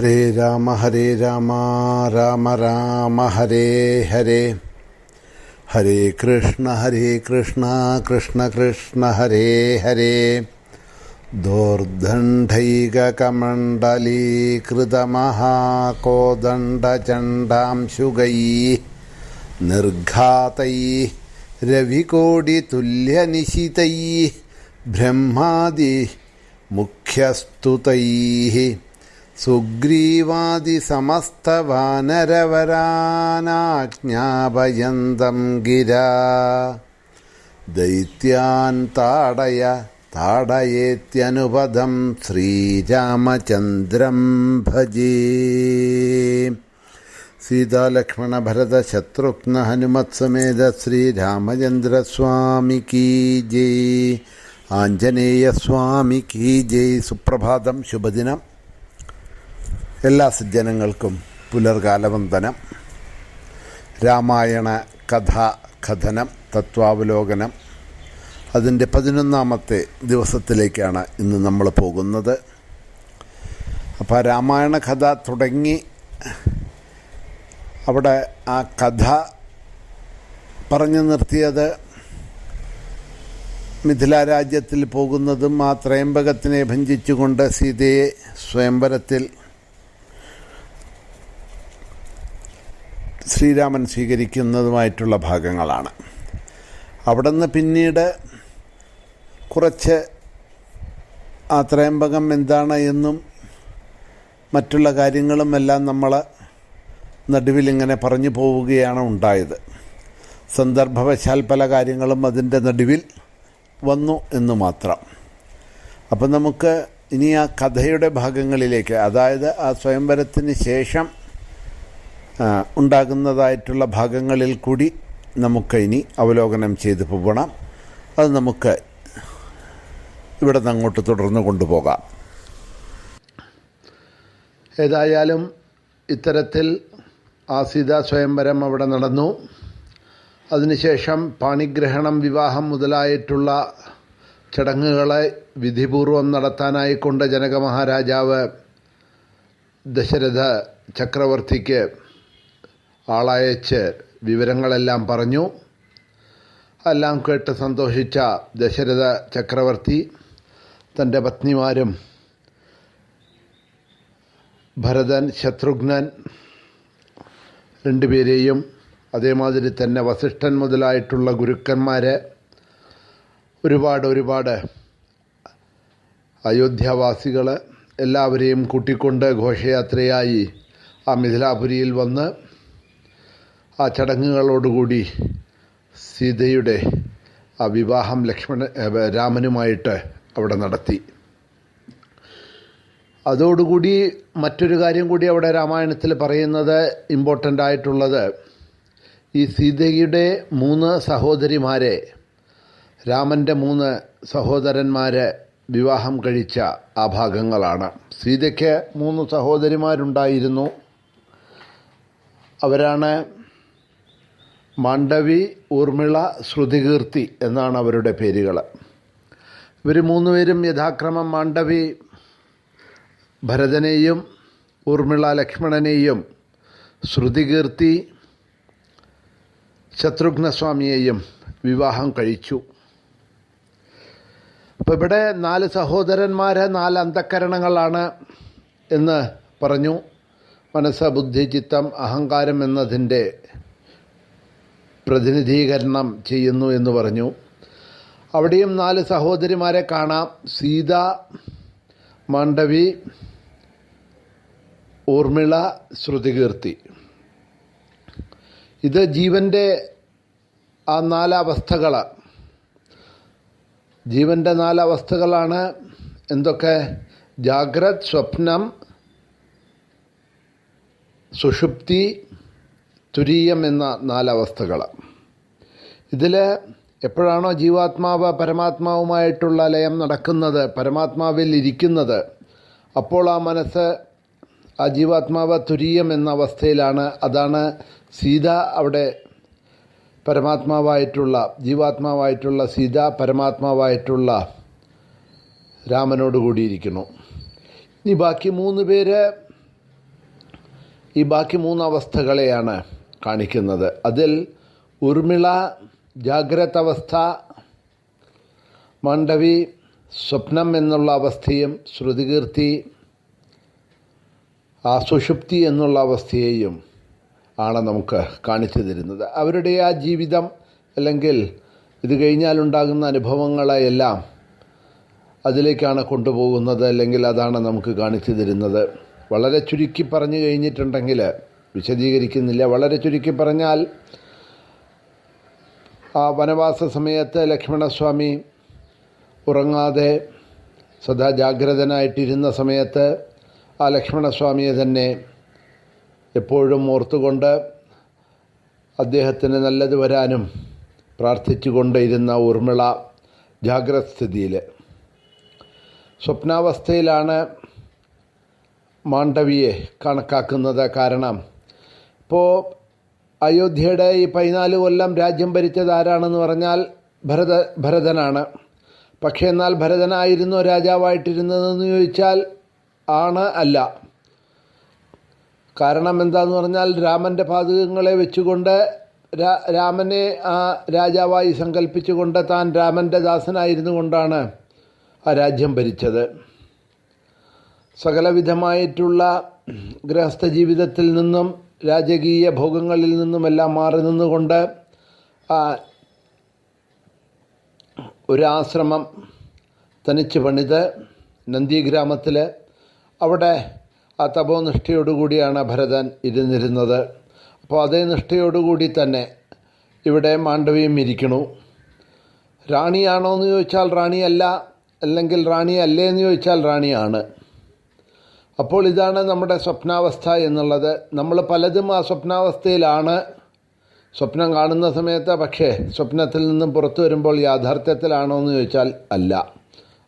हरे राम हरे राम राम राम, हरे हरे। हरे कृष्ण हरे कृष्ण कृष्ण कृष्ण, हरे हरे। दोर्धण्ढैककमण्डलीकृतमहाकोदण्डचण्डां शुगैः निर्घातैः रविकोडितुल्यनिशितैः ब्रह्मादिमुख्यस्तुतैः സുഗ്രീവാദിസമസ്തവാനരവരാനാജ്ഞാപയന്തം ഗിരാ. ദൈത്യാൻ താടയ താടയേത്യനുപദം ശ്രീരാമചന്ദ്രം ഭജേ. സീതാലക്ഷ്മണ ഭരത ശത്രുഘ്ന ഹനുമത് സമേത ശ്രീരാമചന്ദ്രസ്വാമി കീ ജയ്. ആഞ്ജനേയ സ്വാമി കീ ജയ്. സുപ്രഭാതം. ശുഭദിനം. എല്ലാ സജ്ജനങ്ങൾക്കും പുലർകാലവന്ദനം. രാമായണ കഥ കഥനം തത്വാവലോകനം. അതിന്റെ പതിനൊന്നാമത്തെ ദിവസത്തിലേക്കാണ് ഇന്ന് നമ്മൾ പോകുന്നത്. അപ്പോൾ രാമായണ കഥ തുടങ്ങി അവിടെ ആ കഥ പറഞ്ഞു നിർത്തിയത് മിഥില രാജ്യത്തിൽ പോകുന്നതും ആ ത്രയംബകത്തിനെ ഭഞ്ചിച്ചുകൊണ്ട് സീതയെ സ്വയംവരത്തിൽ ശ്രീരാമൻ സ്വീകരിക്കുന്നതുമായിട്ടുള്ള ഭാഗങ്ങളാണ്. അവിടെ നിന്ന് പിന്നീട് കുറച്ച് ആ ത്രയംബകം എന്താണ് എന്നും മറ്റുള്ള കാര്യങ്ങളും എല്ലാം നമ്മൾ നടുവിലിങ്ങനെ പറഞ്ഞു പോവുകയാണ് ഉണ്ടായത്. സന്ദർഭവശാൽ പല കാര്യങ്ങളും അതിന്റെ നടുവിൽ വന്നു എന്ന് മാത്രം. അപ്പം നമുക്ക് ഇനി ആ കഥയുടെ ഭാഗങ്ങളിലേക്ക് അതായത് ആ സ്വയംവരത്തിന് ശേഷം ഉണ്ടാകുന്നതായിട്ടുള്ള ഭാഗങ്ങളിൽ കൂടി നമുക്ക് ഇനി അവലോകനം ചെയ്തു പോകണം. അത് നമുക്ക് ഇവിടെ നിന്ന് അങ്ങോട്ട് തുടർന്ന് കൊണ്ടുപോകാം. ഏതായാലും ഇത്തരത്തിൽ ആ സീതാ സ്വയംവരം അവിടെ നടന്നു. അതിനുശേഷം പാണിഗ്രഹണം വിവാഹം മുതലായിട്ടുള്ള ചടങ്ങുകളെ വിധിപൂർവം നടത്താനായിക്കൊണ്ട് ജനക മഹാരാജാവ് ദശരഥ ചക്രവർത്തിക്ക് ആളയച്ച് വിവരങ്ങളെല്ലാം പറഞ്ഞു. എല്ലാം കേട്ട് സന്തോഷിച്ച ദശരഥ ചക്രവർത്തി തന്റെ പത്നിമാരും ഭരതൻ ശത്രുഘ്നൻ രണ്ടുപേരെയും അതേമാതിരി തന്നെ വസിഷ്ഠൻ മുതലായിട്ടുള്ള ഗുരുക്കന്മാരെ ഒരുപാട് ഒരുപാട് അയോധ്യാവാസികൾ എല്ലാവരെയും കൂട്ടിക്കൊണ്ട് ഘോഷയാത്രയായി ആ മിഥിലാപുരിയിൽ വന്ന് ആ ചടങ്ങുകളോടുകൂടി സീതയുടെ ആ വിവാഹം ലക്ഷ്മണ രാമനുമായിട്ട് അവിടെ നടത്തി. അതോടുകൂടി മറ്റൊരു കാര്യം കൂടി അവിടെ രാമായണത്തിൽ പറയുന്നത് ഇമ്പോർട്ടന്റ് ആയിട്ടുള്ളത്. ഈ സീതയുടെ മൂന്ന് സഹോദരിമാരെ രാമന്റെ മൂന്ന് സഹോദരന്മാരെ വിവാഹം കഴിച്ച ആ ഭാഗങ്ങളാണ്. സീതയ്ക്ക് മൂന്ന് സഹോദരിമാരുണ്ടായിരുന്നു. അവരാണ് മാണ്ഡവി ഊർമിള ശ്രുതികീർത്തി എന്നാണ് അവരുടെ പേരുകൾ. ഇവർ മൂന്നുപേരും യഥാക്രമം മാണ്ഡവി ഭരതനെയും ഊർമിള ലക്ഷ്മണനെയും ശ്രുതികീർത്തി ശത്രുഘ്നസ്വാമിയെയും വിവാഹം കഴിച്ചു. അപ്പോൾ ഇവിടെ നാല് സഹോദരന്മാർ നാല് അന്ധക്കരണങ്ങളാണ് എന്ന് പറഞ്ഞു. മനസ്സ് ബുദ്ധി ചിത്തം അഹങ്കാരം എന്നതിന്റെ പ്രതിനിധീകരണം ചെയ്യുന്നു എന്ന് പറഞ്ഞു. അവിടെയും നാല് സഹോദരിമാരെ കാണാം. സീത മാണ്ഡവി ഊർമിള ശ്രുതികീർത്തി. ഇത് ജീവന്റെ ആ നാലവസ്ഥകൾ ജീവന്റെ നാലവസ്ഥകളാണ് എന്തൊക്കെ? ജാഗ്രത് സ്വപ്നം സുഷുപ്തി തുരീയം എന്ന നാലവസ്ഥകൾ ഇതിൽ എപ്പോഴാണോ ജീവാത്മാവ് പരമാത്മാവുമായിട്ടുള്ള ലയം നടക്കുന്നത് പരമാത്മാവിൽ ഇരിക്കുന്നത് അപ്പോൾ ആ മനസ്സ് ആ ജീവാത്മാവ് തുരീയം എന്ന അവസ്ഥയിലാണ്. അതാണ് സീത അവിടെ പരമാത്മാവായിട്ടുള്ള ജീവാത്മാവായിട്ടുള്ള സീത പരമാത്മാവായിട്ടുള്ള രാമനോട് കൂടിയിരിക്കുന്നു. ഇനി ബാക്കി മൂന്ന് പേര് ഈ ബാക്കി മൂന്ന് അവസ്ഥകളെയാണ് കാണിക്കുന്നത്. അതിൽ ഉർമിള ജാഗ്രത അവസ്ഥ മാണ്ഡവി സ്വപ്നം എന്നുള്ള അവസ്ഥയും ശ്രുതികീർത്തി ആ സുഷുപ്തി എന്നുള്ള അവസ്ഥയെയും ആണ് നമുക്ക് കാണിച്ചു തരുന്നത്. അവരുടെ ആ ജീവിതം അല്ലെങ്കിൽ ഇത് കഴിഞ്ഞാലുണ്ടാകുന്ന അനുഭവങ്ങളെയെല്ലാം അതിലേക്കാണ് കൊണ്ടുപോകുന്നത് അല്ലെങ്കിൽ അതാണ് നമുക്ക് കാണിച്ചു തരുന്നത്. വളരെ ചുരുക്കി പറഞ്ഞു കഴിഞ്ഞിട്ടുണ്ടെങ്കിൽ വിശദീകരിക്കുന്നില്ല. വളരെ ചുരുക്കി പറഞ്ഞാൽ ആ വനവാസ സമയത്ത് ലക്ഷ്മണസ്വാമി ഉറങ്ങാതെ സദാ ജാഗ്രതനായിട്ടിരുന്ന സമയത്ത് ആ ലക്ഷ്മണസ്വാമിയെ തന്നെ എപ്പോഴും ഓർത്തുകൊണ്ട് അദ്ദേഹത്തിന് നല്ലത് വരാനും പ്രാർത്ഥിച്ചുകൊണ്ടിരുന്ന ഊർമിള ജാഗ്രത സ്ഥിതിയിൽ സ്വപ്നാവസ്ഥയിലാണ് മാണ്ഡവിയെ കണക്കാക്കുന്നത്. കാരണം ഇപ്പോൾ അയോധ്യയുടെ ഈ പതിനാല് കൊല്ലം രാജ്യം ഭരിച്ചത് ആരാണെന്ന് പറഞ്ഞാൽ ഭരത ഭരതനാണ്. പക്ഷേ എന്നാൽ ഭരതനായിരുന്നു രാജാവായിട്ടിരുന്നതെന്ന് ചോദിച്ചാൽ ആണ് അല്ല. കാരണം എന്താന്ന് പറഞ്ഞാൽ രാമന്റെ പാതകങ്ങളെ വെച്ചുകൊണ്ട് രാമനെ ആ രാജാവായി സങ്കല്പിച്ചുകൊണ്ട് താൻ രാമന്റെ ദാസനായിരുന്നു കൊണ്ടാണ് ആ രാജ്യം ഭരിച്ചത്. സകലവിധമായിട്ടുള്ള ഗൃഹസ്ഥ ജീവിതത്തിൽ നിന്നും രാജകീയ ഭോഗങ്ങളിൽ നിന്നുമെല്ലാം മാറി നിന്നുകൊണ്ട് ഒരാശ്രമം തനിച്ച് പണിത് നന്ദിഗ്രാമത്തിൽ അവിടെ ആ തപോനിഷ്ഠയോടുകൂടിയാണ് ഭരതൻ ഇരുന്നിരുന്നത്. അപ്പോൾ അതേ നിഷ്ഠയോടുകൂടി തന്നെ ഇവിടെ മാണ്ഡവിയും ഇരിക്കണു. റാണിയാണോ എന്ന് ചോദിച്ചാൽ റാണിയല്ല അല്ലെങ്കിൽ റാണി അല്ലേ എന്ന് ചോദിച്ചാൽ റാണിയാണ്. അപ്പോൾ ഇതാണ് നമ്മുടെ സ്വപ്നാവസ്ഥ എന്നുള്ളത്. നമ്മൾ പലതും ആ സ്വപ്നാവസ്ഥയിലാണ് സ്വപ്നം കാണുന്ന സമയത്ത് പക്ഷേ സ്വപ്നത്തിൽ നിന്നും പുറത്തു വരുമ്പോൾ യാഥാർത്ഥ്യത്തിലാണോ എന്ന് ചോദിച്ചാൽ അല്ല.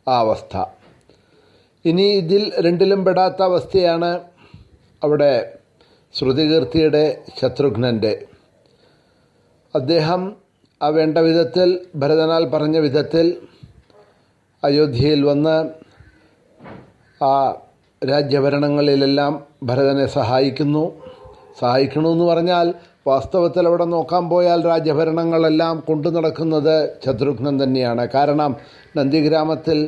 ആ അവസ്ഥ. ഇനി ഇതിൽ രണ്ടിലും പെടാത്ത അവസ്ഥയാണ് അവിടെ ശ്രുതികീർത്തിയുടെ ശത്രുഘ്നന്റെ അദ്ദേഹം ആ വേണ്ട വിധത്തിൽ ഭരതനാൽ പറഞ്ഞ വിധത്തിൽ അയോധ്യയിൽ വന്ന് ആ രാജ്യഭരണങ്ങളിലെല്ലാം ഭരതനെ സഹായിക്കുന്നു. സഹായിക്കണമെന്ന് പറഞ്ഞാൽ വാസ്തവത്തിൽ അവിടെ നോക്കാൻ പോയാൽ രാജ്യഭരണങ്ങളെല്ലാം കൊണ്ടു നടക്കുന്നത് ശത്രുഘ്നൻ തന്നെയാണ്. കാരണം നന്ദിഗ്രാമത്തിൽ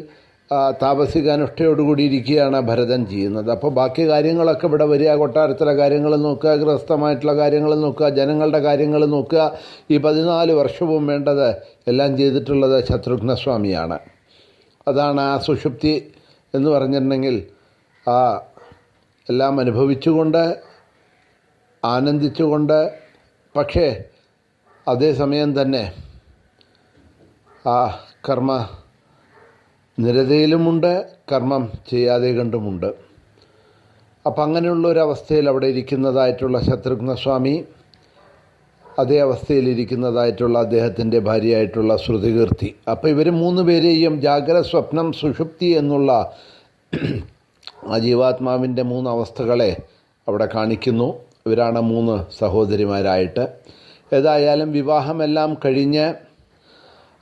താപസിക അനുഷ്ഠയോടുകൂടി ഇരിക്കുകയാണ് ഭരതൻ ചെയ്യുന്നത്. അപ്പോൾ ബാക്കി കാര്യങ്ങളൊക്കെ ഇവിടെ വരിക കൊട്ടാരത്തിലെ കാര്യങ്ങൾ നോക്കുക ഗൃഹസ്ഥമായിട്ടുള്ള കാര്യങ്ങൾ നോക്കുക ജനങ്ങളുടെ കാര്യങ്ങൾ നോക്കുക ഈ പതിനാല് വർഷവും വേണ്ടത് എല്ലാം ചെയ്തിട്ടുള്ളത് ശത്രുഘ്നസ്വാമിയാണ്. അതാണ് ആ സുഷുപ്തി എന്ന് പറഞ്ഞിട്ടുണ്ടെങ്കിൽ ആ എല്ലാം അനുഭവിച്ചുകൊണ്ട് ആനന്ദിച്ചുകൊണ്ട് പക്ഷേ അതേസമയം തന്നെ ആ കർമ്മ നിരതയിലുമുണ്ട് കർമ്മം ചെയ്യാതെ കണ്ടുമുണ്ട്. അപ്പം അങ്ങനെയുള്ള ഒരു അവസ്ഥയിൽ അവിടെ ഇരിക്കുന്നതായിട്ടുള്ള ശത്രുഘ്നസ്വാമി അതേ അവസ്ഥയിൽ ഇരിക്കുന്നതായിട്ടുള്ള അദ്ദേഹത്തിന്റെ ഭാര്യയായിട്ടുള്ള ശ്രുതികീർത്തി. അപ്പോൾ ഇവർ മൂന്ന് പേരെയും ജാഗ്രത സ്വപ്നം സുഷുപ്തി എന്നുള്ള ആ ജീവാത്മാവിന്റെ മൂന്ന് അവസ്ഥകളെ അവിടെ കാണിക്കുന്നു. ഇവരാണ് മൂന്ന് സഹോദരിമാരായിട്ട്. ഏതായാലും വിവാഹമെല്ലാം കഴിഞ്ഞ്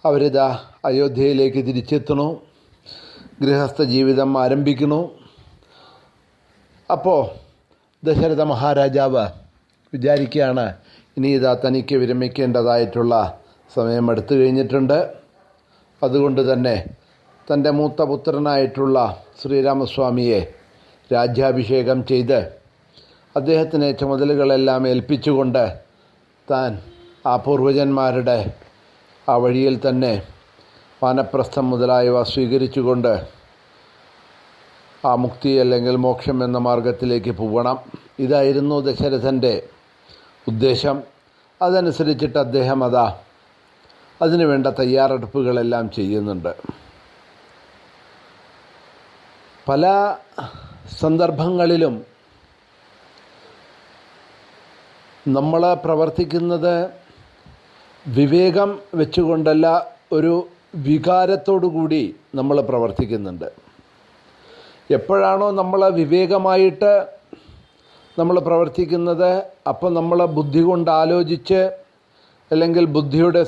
അവരിതാ അയോധ്യയിലേക്ക് തിരിച്ചെത്തണു ഗൃഹസ്ഥ ജീവിതം ആരംഭിക്കുന്നു. അപ്പോൾ ദശരഥ മഹാരാജാവ് വിചാരിക്കുകയാണ് ഇനി ഇതാ തനിക്ക് വിരമിക്കേണ്ടതായിട്ടുള്ള സമയം എടുത്തു കഴിഞ്ഞിട്ടുണ്ട്. അതുകൊണ്ട് തന്നെ തന്റെ മൂത്ത പുത്രനായിട്ടുള്ള ശ്രീരാമസ്വാമിയെ രാജ്യാഭിഷേകം ചെയ്ത് അദ്ദേഹത്തിന് ചുമതലകളെല്ലാം ഏൽപ്പിച്ചുകൊണ്ട് താൻ ആ പൂർവജന്മാരുടെ ആ വഴിയിൽ തന്നെ വാനപ്രസ്ഥം മുതലായവ സ്വീകരിച്ചുകൊണ്ട് ആ മുക്തി അല്ലെങ്കിൽ മോക്ഷം എന്ന മാർഗത്തിലേക്ക് പോകണം ഇതായിരുന്നു ദശരഥന്റെ ഉദ്ദേശം. അതനുസരിച്ചിട്ട് അദ്ദേഹം അതാ അതിനുവേണ്ട തയ്യാറെടുപ്പുകളെല്ലാം ചെയ്യുന്നുണ്ട്. പല സന്ദർഭങ്ങളിലും നമ്മൾ പ്രവർത്തിക്കുന്നത് വിവേകം വെച്ചുകൊണ്ടല്ല ഒരു കൂടി നമ്മൾ പ്രവർത്തിക്കുന്നുണ്ട്. എപ്പോഴാണോ നമ്മൾ വിവേകമായിട്ട് നമ്മൾ പ്രവർത്തിക്കുന്നത് അപ്പോൾ നമ്മൾ ബുദ്ധി കൊണ്ട് ആലോചിച്ച് അല്ലെങ്കിൽ ബുദ്ധിയുടെ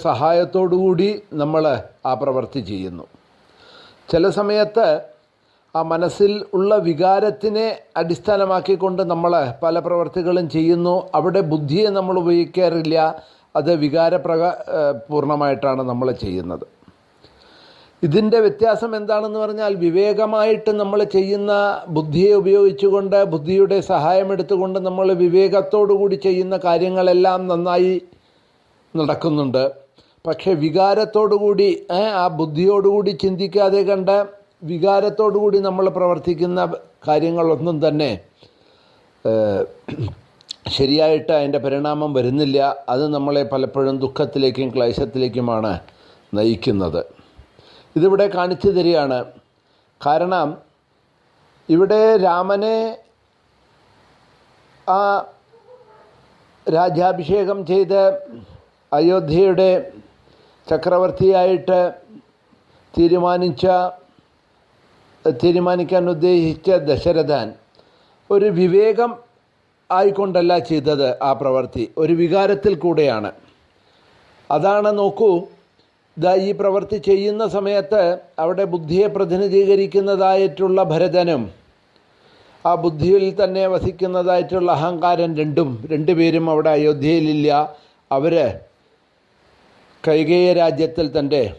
കൂടി നമ്മൾ ആ പ്രവൃത്തി ചെയ്യുന്നു. ചില സമയത്ത് ആ മനസ്സിൽ ഉള്ള വികാരത്തിനെ അടിസ്ഥാനമാക്കിക്കൊണ്ട് നമ്മൾ പല പ്രവർത്തികളും ചെയ്യുന്നു. അവിടെ ബുദ്ധിയെ നമ്മൾ ഉപയോഗിക്കാറില്ല. അത് വികാരപ്രക പൂർണമായിട്ടാണ് നമ്മൾ ചെയ്യുന്നത്. ഇതിന്റെ വ്യത്യാസം എന്താണെന്ന് പറഞ്ഞാൽ വിവേകമായിട്ട് നമ്മൾ ചെയ്യുന്ന ബുദ്ധിയെ ഉപയോഗിച്ചുകൊണ്ട് ബുദ്ധിയുടെ സഹായം എടുത്തുകൊണ്ട് നമ്മൾ വിവേകത്തോടു കൂടി ചെയ്യുന്ന കാര്യങ്ങളെല്ലാം നന്നായി നടക്കുന്നുണ്ട്. പക്ഷേ വികാരത്തോടു കൂടി ആ ബുദ്ധിയോടുകൂടി ചിന്തിക്കാതെ കണ്ട് വികാരത്തോടു കൂടി നമ്മൾ പ്രവർത്തിക്കുന്ന കാര്യങ്ങളൊന്നും തന്നെ ശരിയായിട്ട് അതിന്റെ പരിണാമം വരുന്നില്ല. അത് നമ്മളെ പലപ്പോഴും ദുഃഖത്തിലേക്കും ക്ലേശത്തിലേക്കുമാണ് നയിക്കുന്നത്. ഇതിവിടെ കാണിച്ചു തരികയാണ്. കാരണം ഇവിടെ രാമനെ ആ രാജ്യാഭിഷേകം ചെയ്ത് അയോധ്യയുടെ ചക്രവർത്തിയായിട്ട് തീരുമാനിച്ച തീരുമാനിക്കാൻ ഉദ്ദേശിച്ച ദശരഥൻ ഒരു വിവേകം ആയിക്കൊണ്ടല്ല ചെയ്തത് ആ പ്രവൃത്തി. ഒരു വികാരത്തിൽ കൂടെയാണ്. അതാണ് നോക്കൂ ദ ഈ പ്രവൃത്തി ചെയ്യുന്ന സമയത്ത് അവിടെ ബുദ്ധിയെ പ്രതിനിധീകരിക്കുന്നതായിട്ടുള്ള ഭരതനും ആ ബുദ്ധിയിൽ തന്നെ വസിക്കുന്നതായിട്ടുള്ള അഹങ്കാരൻ രണ്ടും രണ്ടുപേരും അവിടെ അയോധ്യയിലില്ല. അവർ കൈകേയ രാജ്യത്തിൽ തന്റെ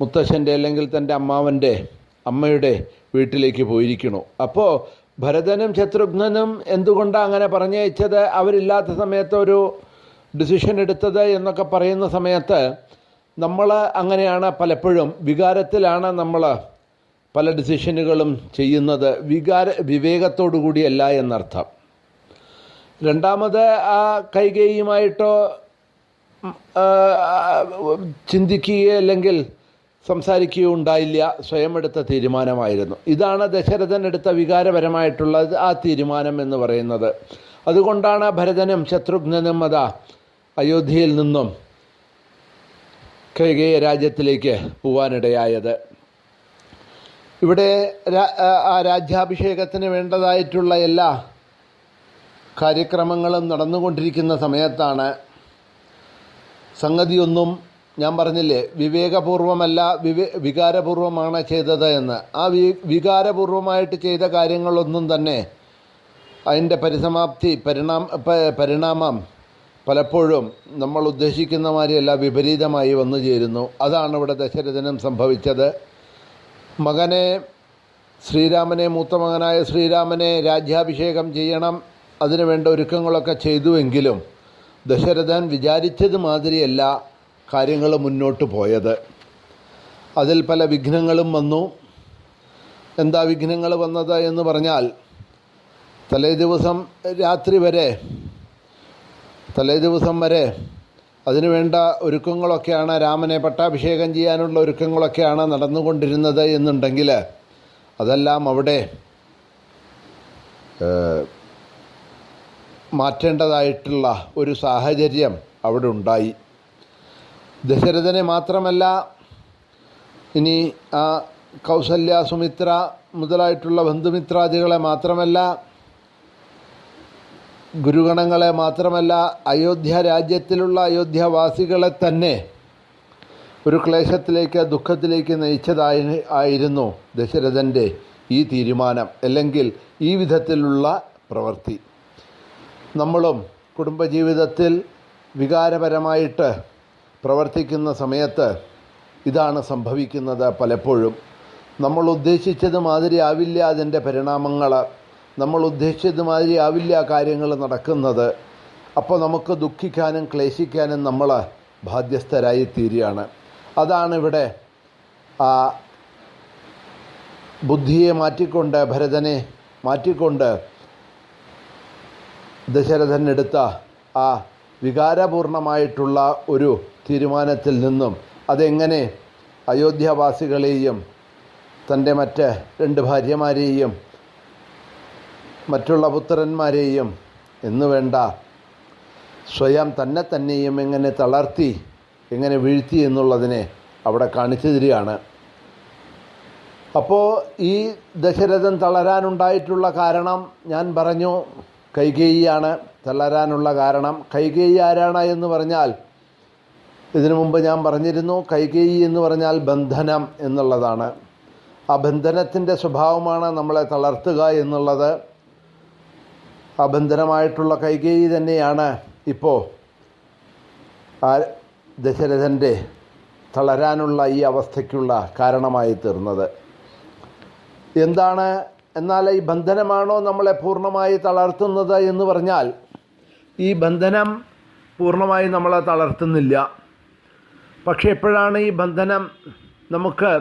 മുത്തശ്ശന്റെ അല്ലെങ്കിൽ തന്റെ അമ്മാവന്റെ അമ്മയുടെ വീട്ടിലേക്ക് പോയിരിക്കണു. അപ്പോൾ ഭരതനും ശത്രുഘ്നനും എന്തുകൊണ്ടാണ് അങ്ങനെ പറഞ്ഞയച്ചത് അവരില്ലാത്ത സമയത്ത് ഒരു ഡിസിഷൻ എടുത്തത് എന്നൊക്കെ പറയുന്ന സമയത്ത് നമ്മൾ അങ്ങനെയാണ് പലപ്പോഴും വികാരത്തിലാണ് നമ്മൾ പല ഡിസിഷനുകളും ചെയ്യുന്നത്. വികാര വിവേകത്തോടു കൂടിയല്ല എന്നർത്ഥം. രണ്ടാമത് ആ കൈകേയുമായിട്ടോ ചിന്തിക്കുകയോ അല്ലെങ്കിൽ സംസാരിക്കുകയോ ഉണ്ടായില്ല സ്വയം എടുത്ത തീരുമാനമായിരുന്നു. ഇതാണ് ദശരഥൻ എടുത്ത വികാരപരമായിട്ടുള്ള ആ തീരുമാനം എന്ന് പറയുന്നത്. അതുകൊണ്ടാണ് ഭരതനും ശത്രുഘ്നനും അതാ അയോധ്യയിൽ നിന്നും കൈകേയ രാജ്യത്തിലേക്ക് പോവാനിടയായത്. ഇവിടെ ആ രാജ്യാഭിഷേകത്തിന് വേണ്ടതായിട്ടുള്ള എല്ലാ കാര്യക്രമങ്ങളും നടന്നുകൊണ്ടിരിക്കുന്ന സമയത്താണ് സംഗതിയൊന്നും ഞാൻ പറഞ്ഞില്ലേ വിവേകപൂർവമല്ല വിവേ വികാരപൂർവമാണ് ചെയ്തത് എന്ന്. ആ വി വികാരപൂർവമായിട്ട് ചെയ്ത കാര്യങ്ങളൊന്നും തന്നെ അതിന്റെ പരിസമാപ്തി പരിണാമ പരിണാമം പലപ്പോഴും നമ്മൾ ഉദ്ദേശിക്കുന്ന മാതിരിയല്ല വിപരീതമായി വന്നു ചേരുന്നു. അതാണ് ഇവിടെ ദശരഥനും സംഭവിച്ചത്. മകനെ ശ്രീരാമനെ മൂത്ത മകനായ ശ്രീരാമനെ രാജ്യാഭിഷേകം ചെയ്യണം അതിനുവേണ്ട ഒരുക്കങ്ങളൊക്കെ ചെയ്തുവെങ്കിലും ദശരഥൻ വിചാരിച്ചത് മാതിരിയല്ല. കാര്യങ്ങൾ മുന്നോട്ട് പോയത്. അതിൽ പല വിഘ്നങ്ങളും വന്നു. എന്താ വിഘ്നങ്ങൾ വന്നത് എന്ന് പറഞ്ഞാൽ തലേ ദിവസം രാത്രി വരെ തലേ ദിവസം വരെ അതിനുവേണ്ട ഒരുക്കങ്ങളൊക്കെയാണ് രാമനെ പട്ടാഭിഷേകം ചെയ്യാനുള്ള ഒരുക്കങ്ങളൊക്കെയാണ് നടന്നുകൊണ്ടിരുന്നത് എന്നുണ്ടെങ്കിൽ അതെല്ലാം അവിടെ മാറ്റേണ്ടതായിട്ടുള്ള ഒരു സാഹചര്യം അവിടെ ഉണ്ടായി. ദശരഥനെ മാത്രമല്ല ഇനി ആ കൗസല്യ സുമിത്ര മുതലായിട്ടുള്ള ബന്ധുമിത്രാദികളെ മാത്രമല്ല ഗുരുഗണങ്ങളെ മാത്രമല്ല അയോധ്യ രാജ്യത്തിലുള്ള അയോധ്യവാസികളെ തന്നെ ഒരു ക്ലേശത്തിലേക്ക് ദുഃഖത്തിലേക്ക് നയിച്ചതായി ആയിരുന്നു ദശരഥന്റെ ഈ തീരുമാനം അല്ലെങ്കിൽ ഈ വിധത്തിലുള്ള പ്രവൃത്തി. നമ്മളും കുടുംബജീവിതത്തിൽ വികാരപരമായിട്ട് പ്രവർത്തിക്കുന്ന സമയത്ത് ഇതാണ് സംഭവിക്കുന്നത് പലപ്പോഴും. നമ്മൾ ഉദ്ദേശിച്ചത് മാതിരി ആവില്ല അതിന്റെ പരിണാമങ്ങൾ നമ്മൾ ഉദ്ദേശിച്ചത് മാതിരി ആവില്ല കാര്യങ്ങൾ നടക്കുന്നത്. അപ്പോൾ നമുക്ക് ദുഃഖിക്കാനും ക്ലേശിക്കാനും നമ്മൾ ബാധ്യസ്ഥരായി തീരുകയാണ്. അതാണ് ഇവിടെ ആ ബുദ്ധിയെ മാറ്റിക്കൊണ്ട് ഭരതനെ മാറ്റിക്കൊണ്ട് ദശരഥൻ എടുത്ത ആ വികാരപൂർണമായിട്ടുള്ള ഒരു തീരുമാനത്തിൽ നിന്നും അതെങ്ങനെ അയോധ്യാവാസികളെയും തന്റെ മറ്റ് രണ്ട് ഭാര്യമാരെയും മറ്റുള്ള പുത്രന്മാരെയും എന്ന് വേണ്ട സ്വയം തന്നെ തന്നെയും എങ്ങനെ തളർത്തി എങ്ങനെ വീഴ്ത്തി എന്നുള്ളതിനെ അവിടെ കാണിച്ചു തരികയാണ് അപ്പോൾ ഈ ദശരഥൻ തളരാനുണ്ടായിട്ടുള്ള കാരണം ഞാൻ പറഞ്ഞു കൈകേയിയാണ് തളരാനുള്ള കാരണം. കൈകേയി ആരാണ് എന്ന് പറഞ്ഞാൽ ഇതിനു മുമ്പ് ഞാൻ പറഞ്ഞിരുന്നു കൈകേയി എന്ന് പറഞ്ഞാൽ ബന്ധനം എന്നുള്ളതാണ്. ആ ബന്ധനത്തിന്റെ സ്വഭാവമാണ് നമ്മളെ തളർത്തുക എന്നുള്ളത്. ആ ബന്ധനമായിട്ടുള്ള കൈകേയി തന്നെയാണ് ഇപ്പോൾ ആ ദശരഥന്റെ തളരാനുള്ള ഈ അവസ്ഥയ്ക്കുള്ള കാരണമായി തീർന്നത്. എന്താണ്? എന്നാൽ ഈ ബന്ധനമാണോ നമ്മളെ പൂർണമായി തളർത്തുന്നത് എന്ന് പറഞ്ഞാൽ ഈ ബന്ധനം പൂർണമായി നമ്മളെ തളർത്തുന്നില്ല. പക്ഷെ എപ്പോഴാണ് ഈ ബന്ധനം നമുക്ക്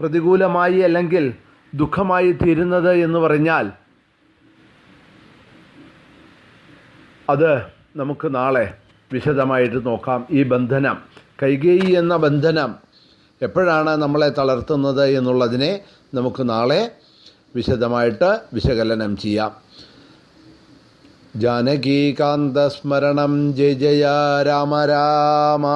പ്രതികൂലമായി അല്ലെങ്കിൽ ദുഃഖമായി തീരുന്നത് എന്ന് പറഞ്ഞാൽ അത് നമുക്ക് നാളെ വിശദമായിട്ട് നോക്കാം. ഈ ബന്ധനം കൈകേയി എന്ന ബന്ധനം എപ്പോഴാണ് നമ്മളെ തളർത്തുന്നത് എന്നുള്ളതിനെ നമുക്ക് നാളെ വിശദമായിട്ട് വിശകലനം ചെയ്യാം. ജാനകീകാന്തസ്മരണം ജയ ജയ രാമ രാമ.